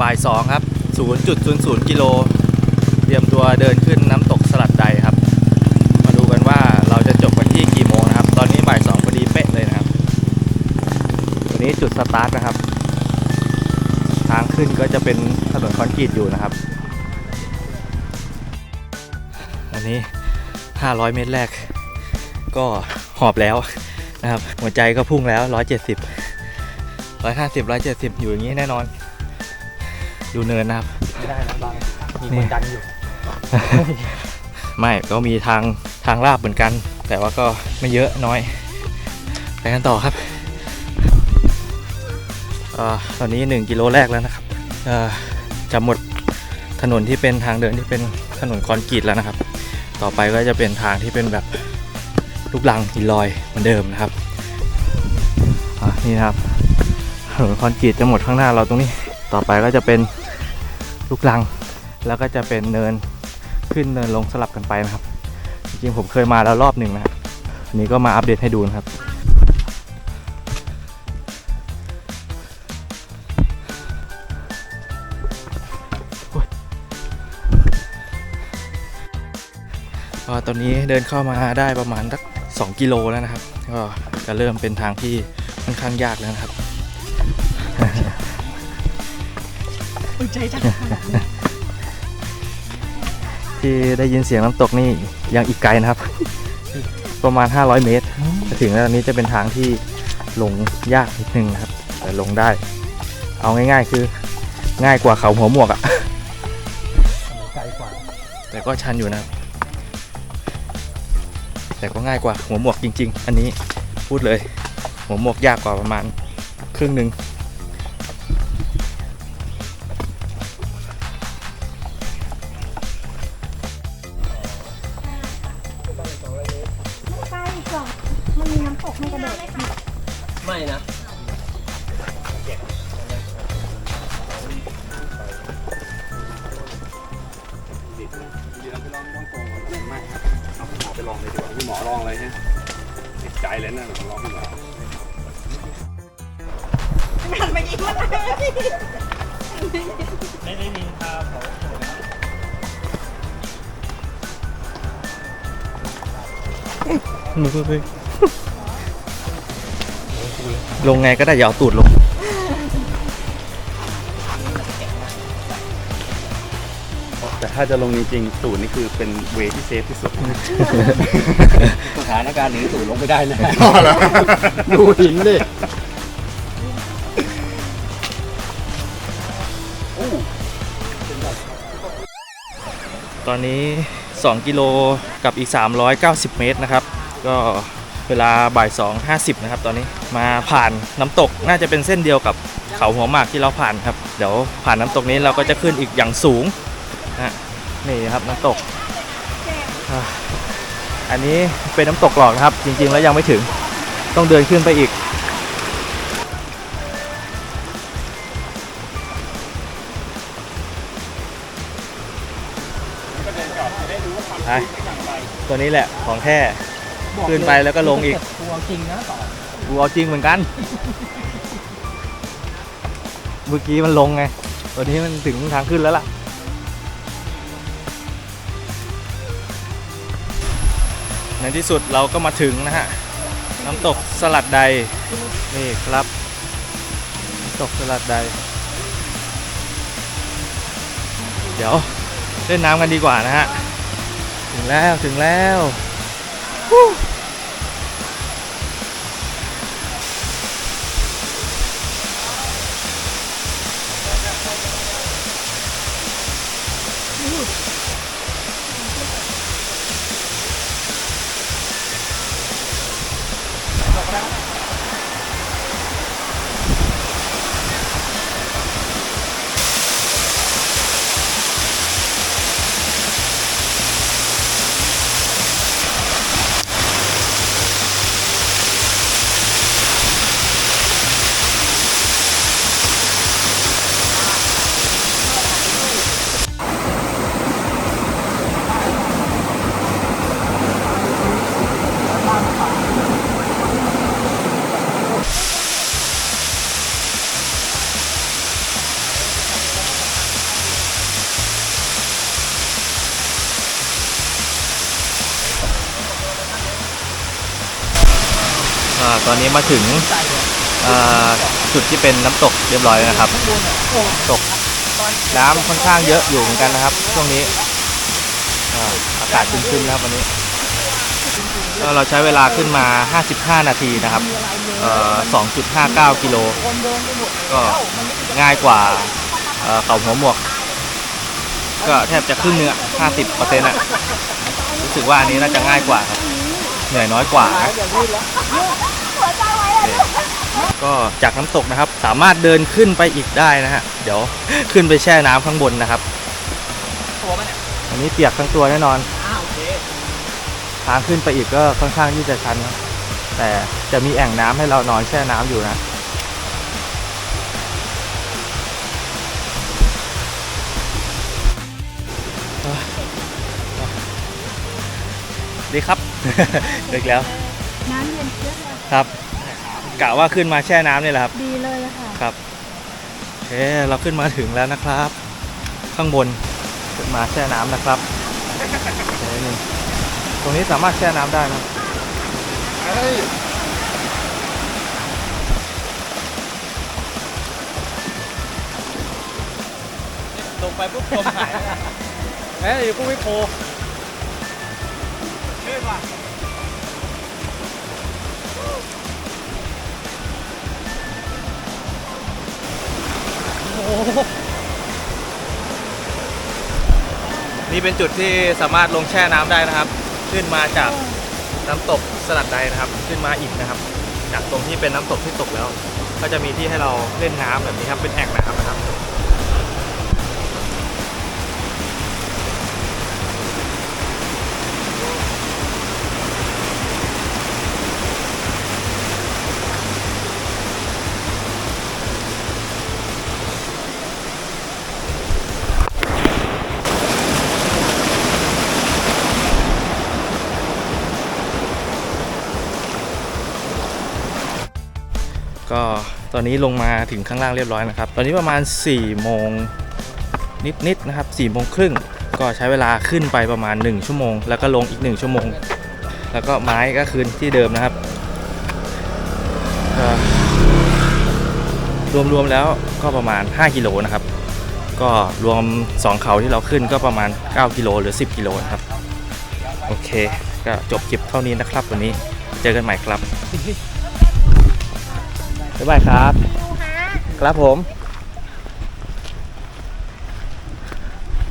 บ่ายสองครับ 0.00กิโลเตรียมตัวเดินขึ้นน้ำตกสลัดใดครับ มาดูกันว่าเราจะจบกันที่กี่โมงนะครับ ตอนนี้บ่ายสองพอดีเป๊ะเลยนะครับตัวนี้จุดสตาร์ทนะครับ ทางขึ้นก็จะเป็นถนนคอนกรีตอยู่นะครับ อันนี้ 500 เมตรแรก ก็หอบแล้วนะครับ หัวใจก็พุ่งแล้ว 170 150 170 อยู่อย่างนี้แน่นอน ดูเนินนะครับ ไม่ได้นะบางมีนี่คนดันอยู่ ไม่ก็มีทางทางลาบเหมือนกัน แต่ว่าก็ไม่เยอะน้อยไปกันต่อครับอาตอนนี้ 1 กิโลแรกแล้วนะครับอ่าจะหมดถนนที่เป็นทางเดินที่เป็นถนนคอนกรีตแล้วนะครับ ต่อไปก็จะเป็นทางที่เป็นแบบลูกลังหินลอยเหมือนเดิมนะครับอ่านี่นะครับถนนคอนกรีตจะหมดข้างหน้าเราตรงนี้ ต่อไปก็จะเป็นลูกลัง แล้วก็จะเป็นเนินขึ้นเนินลงสลับกันไปนะครับ จริงๆผมเคยมาแล้วรอบหนึ่งนะครับอันนี้ก็มาอัปเดตให้ดูนะครับก็ตอนนี้เดินเข้ามาได้ประมาณสัก2กิโลแล้วนะครับ ก็จะเริ่มเป็นทางที่ค่อนข้างยากแล้วนะครับ ใจจังที่ได้ยินเสียงน้ำตกนี่ยังอีกไกลนะครับ ประมาณ 500 เมตรจะถึงแล้วอันนี้จะเป็นทางที่ลงยากนิดนึงนะครับ แต่ลงได้ เอาง่ายๆ คือง่ายกว่าเขาหัวหมวกอะไกลกว่า แต่ก็ชันอยู่นะครับแต่ก็ง่ายกว่าหัวหมวกจริง ๆ อันนี้พูดเลย หัวหมวกยากกว่าประมาณครึ่งหนึ่ง ติดใจเลยนะลองพี่หมอหันไปยิ้มไม่ได้นินทาเขาลงไงก็ได้อย่าเอาตูดลง แต่ถ้าจะลงจริงๆตูดนี่คือเป็นเวที่เซฟที่สุด สถานการณ์นี้สู่ลงไม่ได้แน่ดูหินดิตอนนี้ 2 กิโลกับอีก 390 เมตรนะครับ ก็เวลาบ่าย2.50 นะครับ ตอนนี้มาผ่านน้ำตกน่าจะเป็นเส้นเดียวกับเขาหัวหมากที่เราผ่านครับ เดี๋ยวผ่านน้ำตกนี้เราก็จะขึ้นอีกอย่างสูง นะฮะนี่ครับน้ำตก อันนี้เป็นน้ำตกหลอกนะครับ จริง ๆ แล้วยังไม่ถึงต้องเดินขึ้นไปอีก ไปตัวนี้แหละของแท้ขึ้นไปแล้วก็ลงอีกกลัวจริงนะต่อกูเอาจริงเหมือนกัน เมื่อกี้มันลงไง ตัวนี้มันถึงทางขึ้นแล้วล่ะ ในที่สุดเราก็มาถึงนะฮะ น้ำตกสลัดใด นี่ครับน้ำตกสลัดใด เดี๋ยวเล่นน้ำกันดีกว่านะฮะ ถึงแล้วถึงแล้ว ตอนนี้มาถึงจุดที่เป็นน้ำตกเรียบร้อยแล้วนะครับ ตกน้ำค่อนข้างเยอะอยู่เหมือนกันนะครับ ช่วงนี้อากาศชื้นๆนะครับวันนี้ก็เราใช้เวลาขึ้นมา 55 นาทีนะครับ 2.59 กิโล ก็ง่ายกว่าเอ่อเขาหัวหมวก ก็แทบจะครึ่งเนื้อ50เปอร์เซ็นต์อะรู้สึกว่าอันนี้น่าจะง่ายกว่าครับ เหนื่อยน้อยกว่านะ ก็จากน้ำตกนะครับ สามารถเดินขึ้นไปอีกได้นะฮะ เดี๋ยวขึ้นไปแช่น้ำข้างบนนะครับตัวมันเนี่ยอันนี้เปียกทั้งตัวแน่นอนอ้าวโอเคทางขึ้นไปอีกก็ค่อนข้างที่จะชันนะแต่จะมีแอ่งน้ำให้เรานอนแช่น้ำอยู่นะดีครับเด็กแล้ว น้ำเย็นเชียบเลยครับ กะว่าขึ้นมาแช่น้ำนี่แหละครับ ดีเลยละค่ะครับโอเคเราขึ้นมาถึงแล้วนะครับ ข้างบนขึ้นมาแช่น้ำนะครับเดี๋ยวนิดนึงตรงนี้สามารถแช่น้ำได้นะลงไปปุ๊บจมหายแม่อยู่กูไม่โผล่เท่ว่ะ นี่เป็นจุดที่สามารถลงแช่น้ำได้นะครับ ขึ้นมาจากน้ำตกสลัดใดนะครับ ขึ้นมาอีกนะครับ จากตรงที่เป็นน้ำตกที่ตกแล้ว ก็จะมีที่ให้เราเล่นน้ำแบบนี้ครับ เป็นแอ่งน้ำนะครับ ก็ตอนนี้ลงมาถึงข้างล่างเรียบร้อยนะครับ ตอนนี้ประมาณ4โมงนิดๆนะครับ4โมงครึ่งก็ใช้เวลาขึ้นไปประมาณ 1 ชั่วโมง แล้วก็ลงอีก 1 ชั่วโมง แล้วก็ไม้ก็คืนที่เดิมนะครับรวมๆแล้วก็ประมาณ 5 กิโลนะครับ ก็รวม 2 เขาที่เราขึ้นก็ประมาณ 9 กิโลหรือ 10 กิโลครับ โอเค ก็จบคลิปเท่านี้นะครับวันนี้ เจอกันใหม่ครับ บ๊ายบายครับ ครับผม